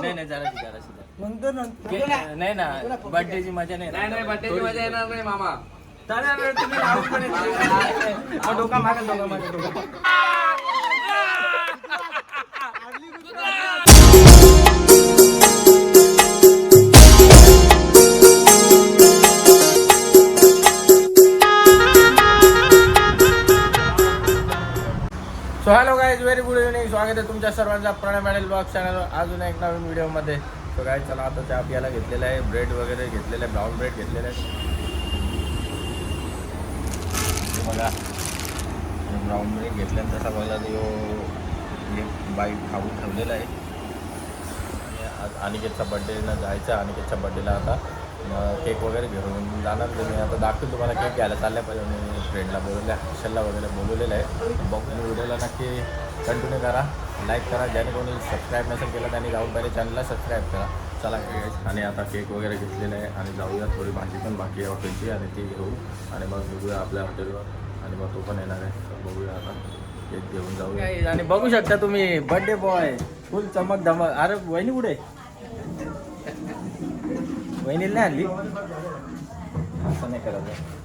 नाही नाही जरा जरा नंतर नंतर नाही ना बर्थडेची मजा नाही नाही नाही बड्डेची मजा येणार नाही मामा. चालेल तुम्ही लावून पण येते. मग डोका मागेल डोका मागेल डोका. सर्वांचा प्रणय मॅडल ब्लॉग चॅनल अजून एक नवीन व्हिडिओमध्ये तो काय चला आता चहा प्यायला घेतलेला आहे. ब्रेड वगैरे घेतलेलं आहे. ब्राऊन ब्रेड घेतलेलं आहे. बघा. ब्राऊन ब्रेड घेतल्यानंतर तसा बघा तो एक बाईक खाऊन ठेवलेला आहे. आणि आज अनिकेतचा बड्डेला जायचं आहे. अनिकेतच्या बड्डेला आता केक वगैरे घेऊन जाणार. तुम्ही आता दाखवून तुम्हाला केक घ्यायला. चालल्या पाहिजे मी फ्रेंडला बोलवल्या हर्षलला वगैरे बोलवलेलं आहे. बघून व्हिडिओला नक्की कंटिन्यू करा. लाईक करा ज्याने कोणी सबस्क्राईब नसेल केलं त्यांनी जाऊन पहिले चॅनलला सबस्क्राईब करा. चला. आणि आता केक वगैरे घेतलेलं आहे आणि जाऊया थोडी भाजी पण बाकी आहे हॉटेलची आणि ती घेऊ. आणि मग बघूया आपल्या हॉटेलवर आणि मग तो पण येणार आहे. बघूया आता केक घेऊन जाऊया. आणि बघू शकता तुम्ही बर्थडे बॉय फुल चमक धमक. अरे वहिनी कुठे? वहिनीला नाही आणली? असं नाही करायचं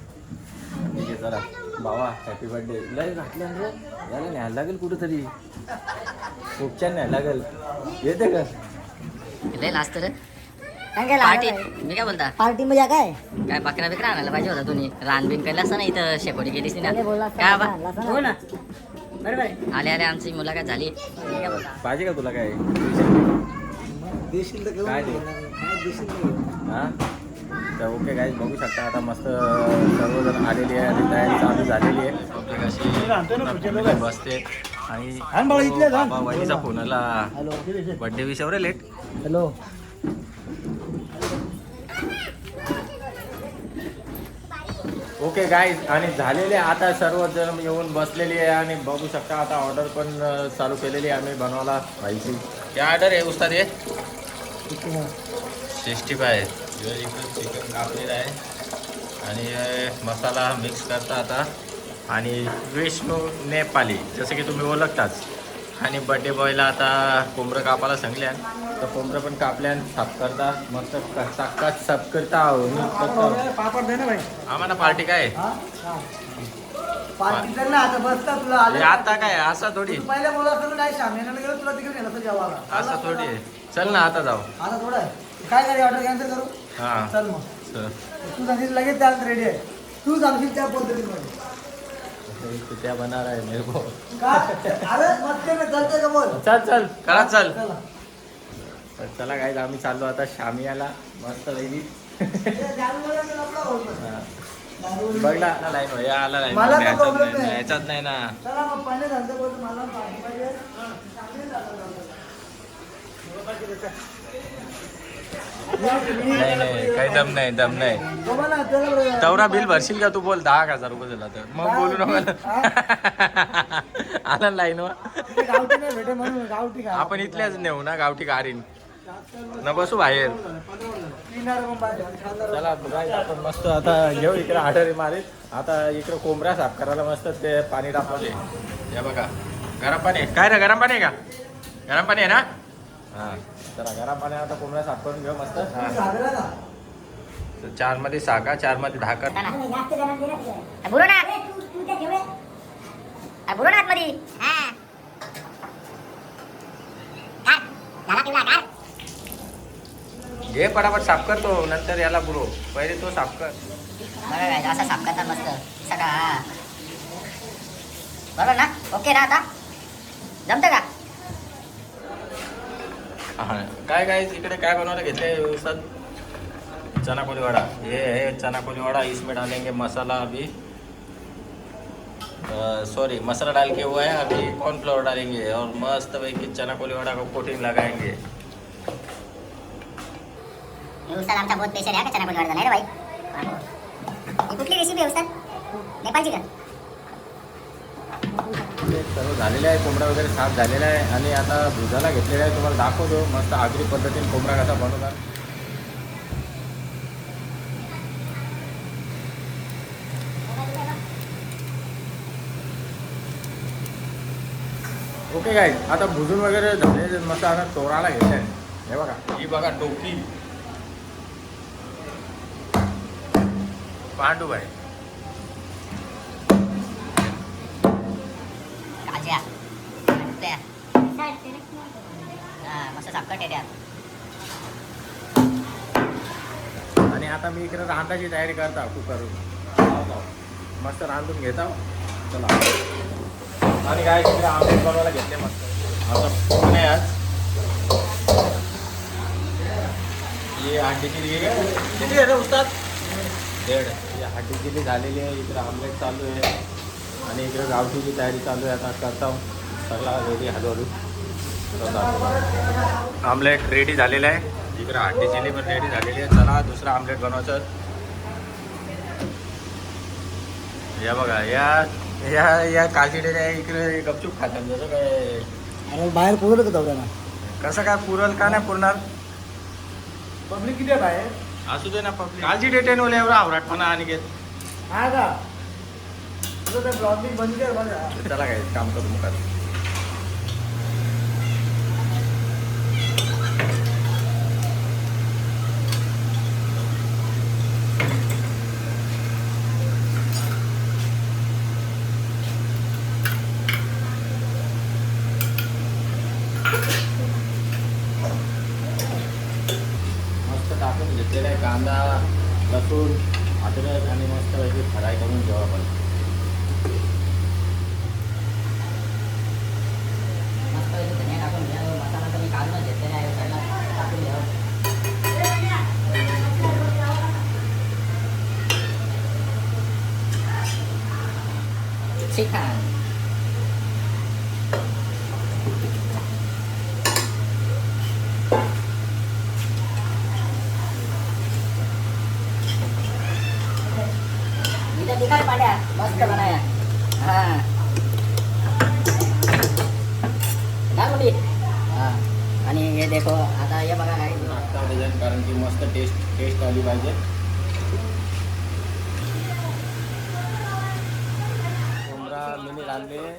ठीक आहे चला. भावा हॅपी बर्थडे लय घातलं रे. याला न्यायला लागेल कुठेतरी. खूप छान न्यायला लागेल. येते का? लय लास्ट रे काय काय पार्टी? मी काय बोलता? पार्टी म्हणजे काय? काय बकरा बिकरा आणायला पाहिजे होता तुम्ही रान बिन केलं असं ना इथं शेकोटी गेलीस ना. काय बा हो ना. बरोबर. आले आले आमची मुलाखत झाली. मी काय बोलता? पाहिजे का तुला काय? देशील तर घेऊन काय ते? ये. काय देशील तर घेऊन. हा? तर ओके गाईज बघू शकता आता मस्त सर्वजण आलेली आहे आणि तयारी चालू झालेली आहे. प्रत्येकाशी बसते आणि. बाबा फोन आला. बर्थडे विषयावर आहे लेट हॅलो. ओके गाईज आणि झालेले आता सर्वजण येऊन बसलेली आहे आणि बघू शकता आता ऑर्डर पण चालू केलेली आहे आम्ही बनवायला. पाहिजे क्या ऑर्डर आहे उस्ताद हे? सिक्स्टी फाय चिकन कापलेलं आहे. आणि मसाला मिक्स करता आता. आणि विष्णू नेपाली जसं की तुम्ही ओळखताच. आणि बड्डे बॉयला आता कोंबडं कापायला सांगल्या. तर कोंबडं पण कापल्या आणि साफ करता मस्त चाकात साफ करता. आम्हाला पार्टी काय? हा? हा. आता हे काय असं थोडी. असं थोडी आहे. चल ना आता जाऊ. आता थोडं काय करी ऑर्डर कॅन्सल करू? हा. चल मग. तू सांगितलं लगेच त्याला रेडी आहे. तू सांगशील त्या पद्धतीमध्ये. त्या बनणार आहे मेरे को. अरे बोल? चल चल. करा चल. चला. तर चला काय आम्ही चाललो आता शामियाला. मस्त वगैरे. बघला लाईन या आला लाईन. याच्यात नाही ना. मला नाही नाही काही दम नाही दम नाही. तवरा बिल भरशील का तू? बोल दहा हजार रुपये दिला तर. मग बोलू नको. आला लाईन वर. आपण इथल्याच नेऊ ना गावठी कारीन. न बसू बाहेर. चला आपण मस्त आता घेऊ इकडे आठरी मारीत. आता इकडे कोंबडा साफ करायला मस्त ते पाणी टाकवले या बघा. गरम पाणी आहे. काय ना गरम पाणी आहे का? गरम पाणी आहे ना? हा. चला गरम पाणी आता कोंबडा साफ करून घेऊ मस्त. हा. तर चारमध्ये साका चारमध्ये ढाकर बुरोनाथ बुरोनाथमध्ये घे पटापट साफ करतो नंतर याला बुरो पहिले तो साफ कर. असा साफ करतात मस्त. सगळा बरोबर ना? ओके ना आता? जमतं का? हा. काय काय इकडे काय बनवायला घेतले सर? चना कोली वड़ा हे है चना कोली वड़ा इसमें डालेंगे मसाला अभी. सॉरी मसाला डाल के हुआ है. अभी कॉर्नफ्लोर डालेंगे और मस्त भाई की चना कोली वड़ा को कोटिंग लगाएंगे. उस्ताद आमचा बहुत प्रेशर आहे का चना कोली नाही भाई. बाई ही कुठली रेसिपी आहे हो, उस्ताद नेपाळची का? सर्व झालेलं आहे कोंबडा वगैरे साफ झालेला आहे आणि आता दुधाला घेतलेला आहे तुम्हाला दाखवतो. मस्त आगरी पद्धतीने कोंबडा कसा बनवतात. ओके काय आता भुजून वगैरे झाले मस्त आता तोराला घेतले हे बघा. ही बघा टोकी पांडू भाई असं मस्त आहे त्यात. आणि आता मी इकडे रांधाची तयारी करता कुकर मस्त रांधून घेता. चला. आणि काय तिकडे आमलेट बनवायला घेतले मस्त. आता फोन आहे आज? ही चिली किती आहे उस्ताद? दीड. ही अंडी चिली झालेली आहे. इकडे आमलेट चालू आहे. आणि इकडे गावठीची तयारी चालू आहे. आता करता. सगळा रेडी हळूहळू. आमलेट रेडी झालेलं आहे. इकडे अंडी चिली पण रेडी झालेली आहे. चला दुसरा आमलेट बनवायचं. या बघा या या या काशीडेच्या इकडे गपचूप खातात. जसं काय अरे बाहेर पुरलं का दौऱ्याला कसं काय पुरल का नाही पुरणार? पब्लिक किती आहे बाहेर? असू दे ना पब्लिक कालची डेटेन ओले एवढा आवराटपणा आणि घेत. हा का? ब्लॉगिंग बंद कर बघा चला काय काम करू मग आता. मस्त टाकून घेतलेला आहे कांदा लसूण अद्रक आणि मस्त पैकी फ्राय करून घेऊ आपण मस्त धनिया टाकून घ्या मसाला तर मी काढूनच घेतलेला आहे पाड्या मस्त बनाया हा. हा. आणि हे. देखो आता हे बघा काय नाश्ता डिझाईन कारण की मस्त टेस्ट टेस्ट आली पाहिजे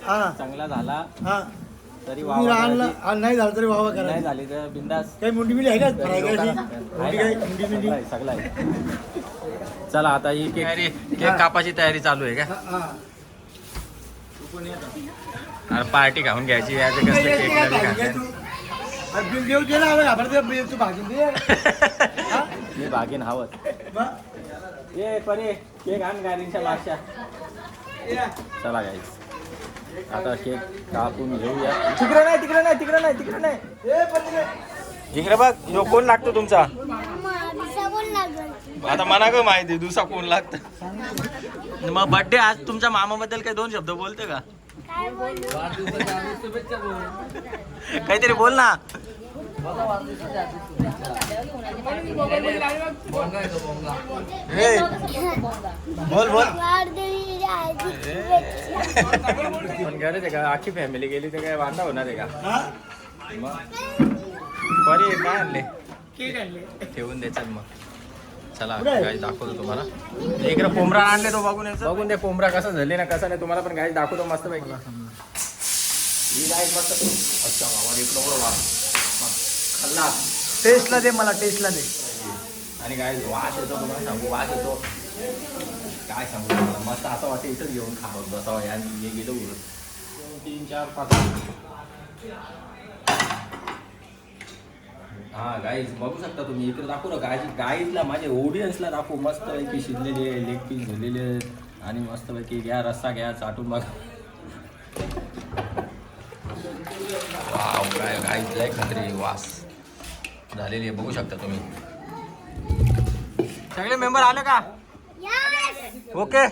हा. चांगला झाला हा तरी तुम्ही आणलं वावा आणि नाही झालं तरी वावा नाही करा झाली तर बिंदास. काही मुंडी मिली आहे का? फ्राय करायची मुंडी काय मुंडी मिंडी सगळं आहे. चला आता ही केक केक कापाची तयारी चालू आहे का. अरे पार्टी खाऊन घ्यायची कसले येते केक नवीन हा? मी भागीन हवत मग? ये परे केक आण गाडीच्या मागच्या या. चला गाईस आता केक कापून घेऊया तिकडे नाही तिकडे नाही तिकडे नाही तिकडे नाही. इकडे बघ कोण लागतो तुमचा आता मना ग माहिती दुसरा कोण लागतं? मग बर्थडे आज तुमच्या मामाबद्दल काही दोन शब्द बोलते का? काहीतरी बोल ना. तो बोल बोल. पण का आखी फॅमिली गेली तर काय वांदा होणार आहे का? हा? मग. बरे काय आणले? ठेवून द्यायचं मग. चला? गाई दाखवतो तुम्हाला. इकडे कोंबडा आणले तो बघून बघून दे कोंबडा कसा झाले ना कसा नाही तुम्हाला पण गाई दाखवतो मस्त पैकी ही गाय मस्त अच्छा खाल्ला. टेस्टला दे मला टेस्टला दे. आणि काय वास येतो तुम्हाला सांगू वास येतो. काय सांगू तुम्हाला मस्त असं वाटतं इथंच घेऊन खावत बसावं या गेलो तीन चार पाच. हा गाईज बघू शकता तुम्ही. इकडे दाखवू ना गायची गाईजला माझ्या ऑडियन्सला दाखवू. मस्त पैकी शिजलेले लेग पीस झालेले आहेत. आणि मस्त पैकी घ्या रस्सा घ्या चाटून बघा. वाव काय गाईज लय खत्री वास. झालेली आहे बघू शकता तुम्ही. सगळे मेंबर आले का? ओके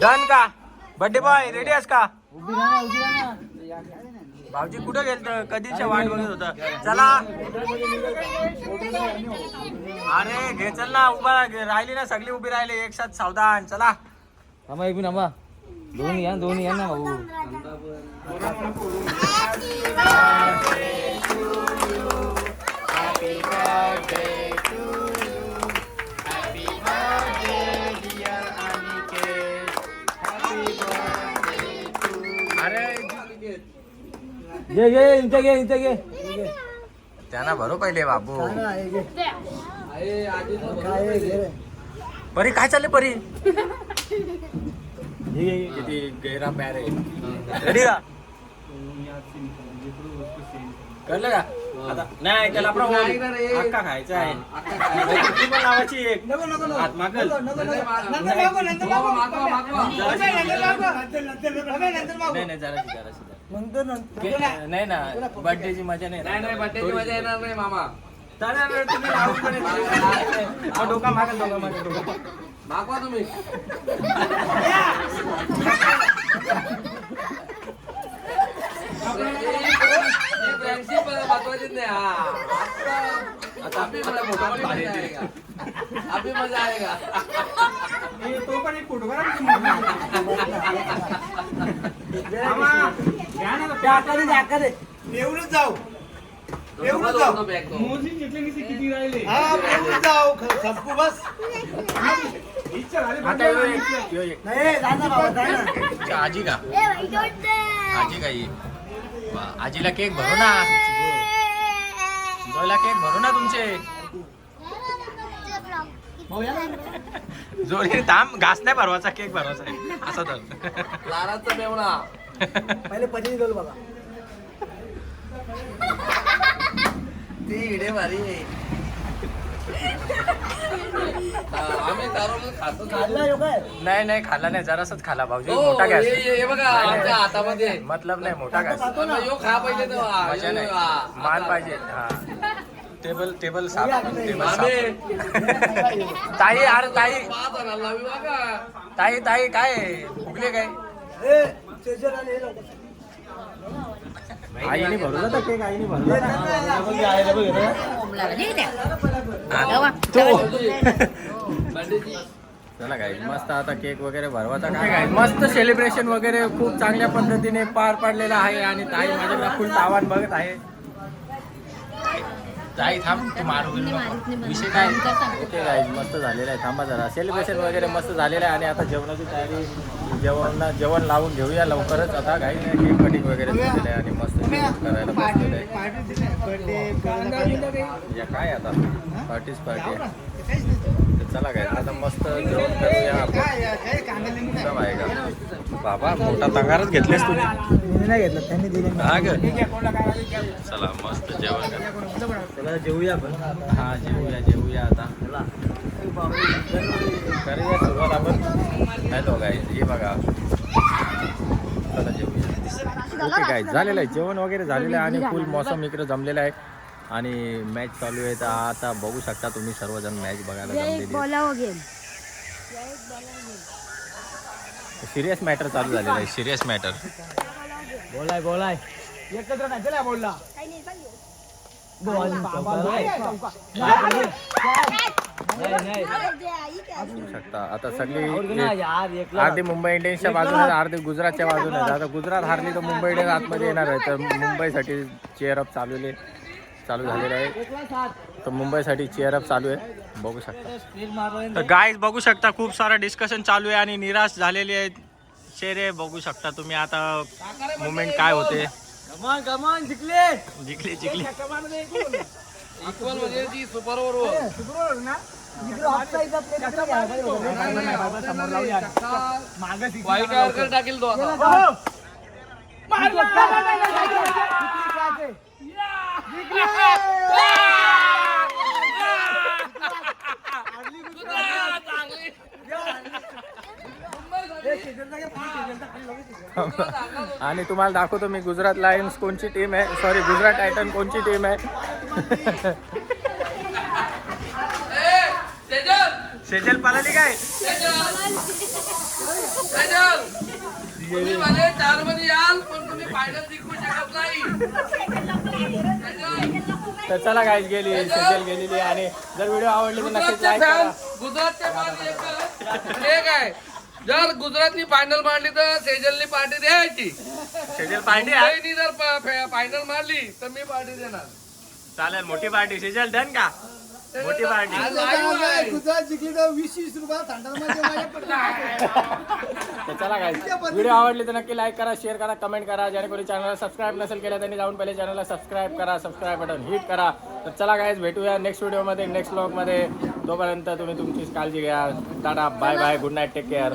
डन का? बर्थडे बॉय रेडी आहेस का? भाऊजी कुठं गेलं कधीच्या वाट बघत होता? चला. अरे घे चल ना उभा राह- राहिली ना सगळी उभी राहिली. एक साथ सावधान. चला. थांबा एक थांबा. दोन्ही या दोन्ही या ना भाऊ. अरे घे घे इथे घे इथे घे त्यांना भरो पहिले बाबू. परी काय चालले परी? किती गैरा प्यार आहे. रेडी का? कळलं का? आता नाही त्याला आपण. अक्का खायचा आहे. आता काय? ती पण लावायची एक. नको नको नको. हात मागल. नको, नको, नको. नंतर नाही. नाही नाही जरा जरा. नंतर नंतर नाही ना बर्थडेची मजा नाही नाही नाही बड्डेची मजा येणार नाही मामा. चालेल तुम्ही लावून पण येते. मग डोका मागेल डोका डोका मागवा तुम्ही. ही फ्रेंडशिप महत्वाचीच नाही. हा आता मजा अभी मजा आएगा अभी मजा आएगा तो पण एक फोटो त्या हा जाऊ. बस. यो यो. नाही बाबा आजी का? आजी का वा, आजीला केक भरू ना. जोला केक भरू ना तुमचे. जोडी थांब घास नाही भरवायचा केक भरवायचा आहे. असं तर लाडाचा मेवणा. पहिले बघा. ती इडे भारी. आहे आम्ही दारूला खातो खाल्ला यो काय? नाही नाही खाल्ला नाही. जरासच खाला भाऊजी. हो, मोठा गॅस. हे- हे बघा आमच्या हातामध्ये. मतलब नाही मोठा यो खा पहिले तो हा, मजा यो- नाही. हा, मान आता. पाहिजे. हा. टेबल टेबल साफ टेबल. साफ ताई अरे ताई. ताई ताई काय फुगले काय. आईने भरला तर केक आईने भरला. चला काय मस्त आता केक वगैरे भरवाचा काय काय मस्त सेलिब्रेशन वगैरे खूप चांगल्या पद्धतीने पार पाडलेलं आहे आणि ताई माझ्याकडे फुल तावान बघत आहे ताई थांब तू मारू विषय काय? ओके काय मस्त झालेलं आहे. थांबा जरा. सेलिब्रेशन वगैरे मस्त झालेलं आहे आणि आता जेवणाची तयारी जेवण जेवण लावून घेऊया लवकरच. आता काही नाही केक कटिंग वगैरे झालेलं आहे आणि मस्त करायला बसलेलं आहे. काय आता? पार्टीच पार्टी चला काय आता मस्त जेवण करूया आपण. आहे का? बाबा मोठा तंगारच घेतलेस तुम्ही. मी नाही घेतलं त्यांनी दिले हा ग चला मस्त जेवण. चला जेवूया आपण. हा जेवूया जेवूया आता. करूया सुरुवात आपण. तो काय हे बघा. चला जेवूया. ओके काय झालेलं आहे. जेवण वगैरे झालेलं आहे आणि फुल मोसम इकडे जमलेला आहे. आणि मॅच चालू आहे. तर आता बघू शकता तुम्ही सर्वजण मॅच बघायला जमलेली. सिरियस मॅटर चालू झालेलं आहे. सिरियस मॅटर बोलाय बोलाय. एकत्र नाही चला बोलला. शकता. आता सगळी अर्धी मुंबई इंडियन्सच्या बाजूने अर्धी गुजरातच्या बाजूने. आता गुजरात हारली तर मुंबई इंडियन्स आतमध्ये येणार आहे. तर मुंबईसाठी चेअर अप चालू झालेलं आहे. तर मुंबईसाठी चेअर अप चालू आहे. बघू शकता. तर गाईज बघू शकता खूप सारं डिस्कशन चालू आहे आणि निराश झालेली आहे चेहरे बघू शकता तुम्ही आता मुवमेंट काय होते. जिंकले जिंकली. जिंकली इक्वल म्हणजे ती सुपर ओव्हर शुक्रवार ना जिंकलो ऑफसाईडचा प्ले कसा घ्यायला पाहिजे होता? वाईट आवर टाकेल तो आता आणि तुम्हाला दाखवतो मी गुजरात लायन्स कोणची टीम आहे. सॉरी गुजरात टायटन कोणची टीम आहे. सेजल पालाली काय? तर चला काय गेली सेजल गेलेली आणि जर व्हिडिओ आवडली तर नक्कीच लाईक करा. जर गुजरातनी फायनल मारली तर सेजलनी पार्टी द्यायची. सेजल पार्टी आहे? मुंबईनी जर फायनल मारली तर मी पार्टी देणार. चालेल मोठी पार्टी सेजल डन का? मोठी तर वीस वीस रुपये. तर चला काय व्हिडिओ आवडली तर नक्की लाईक करा शेअर करा कमेंट करा. ज्याने चॅनलला सबस्क्राईब नसेल केलं त्यांनी जाऊन पहिले चॅनलला सबस्क्राईब करा सबस्क्राईब बटन हिट करा. तर चला गायज भेटूया नेक्स्ट व्हिडिओमध्ये नेक्स्ट ब्लॉगमध्ये तोपर्यंत तुम्ही तुमची काळजी घ्या. Tata bye bye good night take care